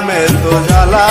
নামে তো জ্বালা